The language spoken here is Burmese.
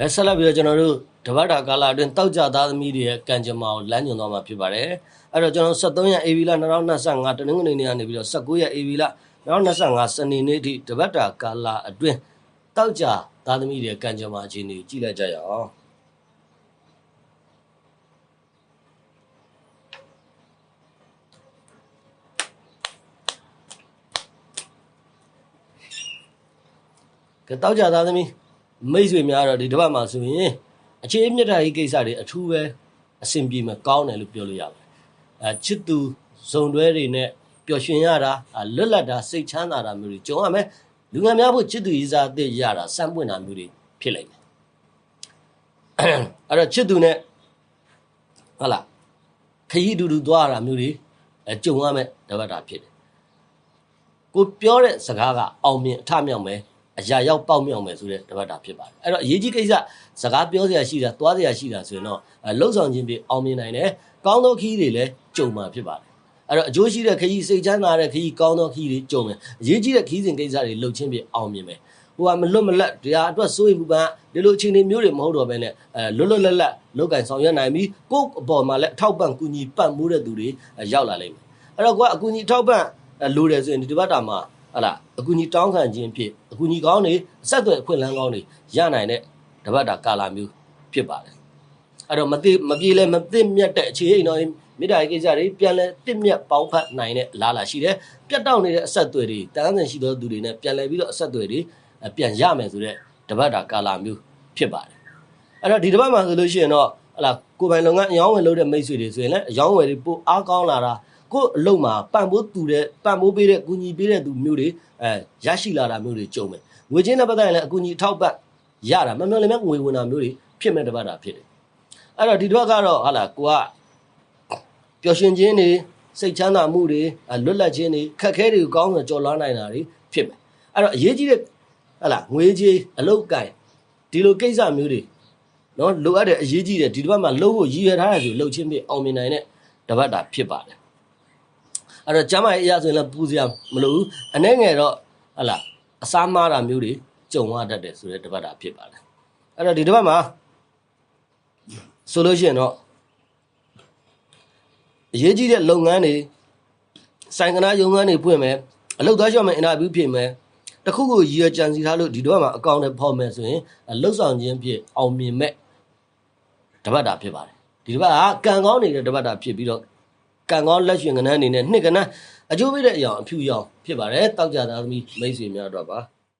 အဲဆက်လက်ပြီးတော့ကျွန်တော်တို့တပတ်တာကာလအတွင်းတောက်ကြသားသမီးတွေရဲ့ကံကြမ္မာကိုလမ်းညွှန်သွားမှာဖြစ်ပါတယ်အဲ့တော့ကျွန်တော်73ရက် AB လ2025တနင်္ဂနွေနေ့ကနေပြီးတော့19ရက် AB လ2025စနေနေ့ထိတပတ်တာကာလအတွင်းတောက်ကြသားသမီးတွေရဲ့ကံကြမ္မာအခြေအနေကိုကြည့်လိုက်ကြရအောင်ကဲတောက်ကြသားသမီး မိတ်ဆွေများတော့ဒီတစ်ပတ်မှာဆိုရင်အခြေအမြတ်တာကြီးကိစ္စတွေအထူးပဲအဆင်ပြေမှာကောင်းတယ်လို့ပြောလို့ရပါတယ်အဲချစ်သူဇုံတွဲတွေနဲ့ပျော်ရွှင်ရတာအဲလွတ်လပ်တာစိတ်ချမ်းသာတာမျိုးတွေကြုံရမယ်လူငယ်များဖို့ချစ်သူရေးစားအသစ်ရတာစမ်းပွင့်တာမျိုးတွေဖြစ်လိမ့်မယ်အဲ့တော့ချစ်သူနဲ့ဟုတ်လားခရီးအတူတူသွားရတာမျိုးတွေအဲကြုံရမယ်တပတ်တာဖြစ်တယ်ကိုပြောတဲ့စကားကအောင်မြင်အထမြောက်မယ် အရာရောက်ပေါက်မြောက်မယ်ဆိုတဲ့တပတ်တာဖြစ်ပါတယ်အဲ့တော့အရေးကြီးကိစ္စစကားပြောစရာရှိတာသွားစရာရှိတာဆိုရင်တော့အဲလှုပ်ဆောင်ခြင်းပြအောင်မြင်နိုင်တယ်ကောင်းသောခရီးတွေလည်းကြုံမှာဖြစ်ပါတယ်အဲ့တော့အကျိုးရှိတဲ့ခရီးစိတ်ချမ်းသာတဲ့ခရီးကောင်းသောခရီးတွေကြုံမယ်အရေးကြီးတဲ့ခရီးစဉ်ကိစ္စတွေလှုပ်ခြင်းပြအောင်မြင်မယ်ဟိုကမလွတ်မလပ်တရားအတွက်စိုးရိမ်မှုပန်းဒီလိုအခြေအနေမျိုးတွေမဟုတ်တော့ဘဲနဲ့အဲလွတ်လွတ်လပ်လပ်လောက်ကင်ဆောင်ရွက်နိုင်ပြီးကိုယ့်အပေါ်မှာလည်းအထောက်ပံ့ကူညီပံ့ပိုးတဲ့သူတွေအဲရောက်လာလိမ့်မယ်အဲ့တော့ကိုကအကူညီထောက်ပံ့အဲလိုတယ်ဆိုရင်ဒီတစ်ပတ်တာမှာ ဟလာအကူညီတောင်းခံခြင်းဖြစ်အကူညီကောင်းနေအဆက်အသွယ်အခွင့်အလမ်းကောင်းနေရနိုင်တဲ့တပတ်တာကာလာမျိုးဖြစ်ပါတယ်အဲ့တော့မသိမပြေလဲမသိမြတ်တဲ့အခြေအိမ်တော်မိသားရေးကိစ္စတွေပြန်လဲတစ်မြတ်ပေါင်းဖက်နိုင်တဲ့လားလာရှိတယ်ပြတ်တောက်နေတဲ့အဆက်အသွယ်တွေတန်းဆင်ရှိသောသူတွေနဲ့ပြန်လဲပြီးတော့အဆက်အသွယ်တွေအဲပြန်ရမယ်ဆိုတဲ့တပတ်တာကာလာမျိုးဖြစ်ပါတယ်အဲ့တော့ဒီတပတ်မှာဆိုလို့ရှိရင်တော့ဟလာကိုယ်ပိုင်လုပ်ငန်းအယောင်းဝယ်လုပ်တဲ့မိတ်ဆွေတွေဆိုရင်လည်းအယောင်းဝယ်တွေပိုအားကောင်းလာတာ ကို့အလုပ်မှာပံ့ပိုးတူတဲ့ပံ့ပိုးပေးတဲ့ကူညီပေးတဲ့သူမျိုးတွေအဲရရှိလာတာမျိုးတွေကြုံမယ်ငွေချင်းနဲ့ပတ်သက်ရင်လည်းအကူအညီထောက်ပံ့ရတာမမျှော်လင့်မဲ့ငွေဝင်တာမျိုးတွေဖြစ်မဲ့တပတ်တာဖြစ်တယ်အဲ့တော့ဒီတော့ကတော့ဟာလာကိုကပျော်ရွှင်ခြင်းတွေစိတ်ချမ်းသာမှုတွေအဲလွတ်လပ်ခြင်းတွေခက်ခဲတွေကိုကောင်းစွာကြော်လွှားနိုင်တာတွေဖြစ်မယ်အဲ့တော့အရေးကြီးတဲ့ဟာလာငွေကြီးအလုတ်ကင်ဒီလိုကိစ္စမျိုးတွေနော်လိုအပ်တဲ့အရေးကြီးတဲ့ဒီတစ်ပတ်မှာလှုပ်ဖို့ရည်ရွယ်ထားတဲ့ဆိုလှုပ်ခြင်းပြအောင်မြင်နိုင်တဲ့တပတ်တာဖြစ်ပါတယ် အဲ့တော့ကျမ်းမာရေးအရာဆိုရင်လည်းပူစရာမလိုဘူးအနေငယ်တော့ဟလာအစားမားတာမျိုးတွေကြုံရတတ်တယ်ဆိုတဲ့တပတ်တာဖြစ်ပါတယ်အဲ့တော့ဒီတပတ်မှာဆိုလို့ရှိရင်တော့အရေးကြီးတဲ့လုပ်ငန်းတွေဆိုင်ကနာရုံငန်းတွေပွင့်မယ်အလုပ်သားရှော့မယ်အင်တာဗျူးဖြစ်မယ်တခုခုရည်ရကြံစီထားလို့ဒီတော့မှအကောင့်နဲ့ဖောက်မယ်ဆိုရင်လှုပ်ဆောင်ခြင်းဖြစ်အောင်မြင်မဲ့တပတ်တာဖြစ်ပါတယ်ဒီတပတ်ကကံကောင်းနေတဲ့တပတ်တာဖြစ်ပြီးတော့ ကံကောင်းလက်ရှင်ကနန်းအနေနဲ့နှစ်ကနန်းအကျိုးပေးတဲ့အရာအဖြူရောင်ဖြစ်ပါတယ်တောက်ကြသားသမီးမိတ်ဆွေများတော့ပါ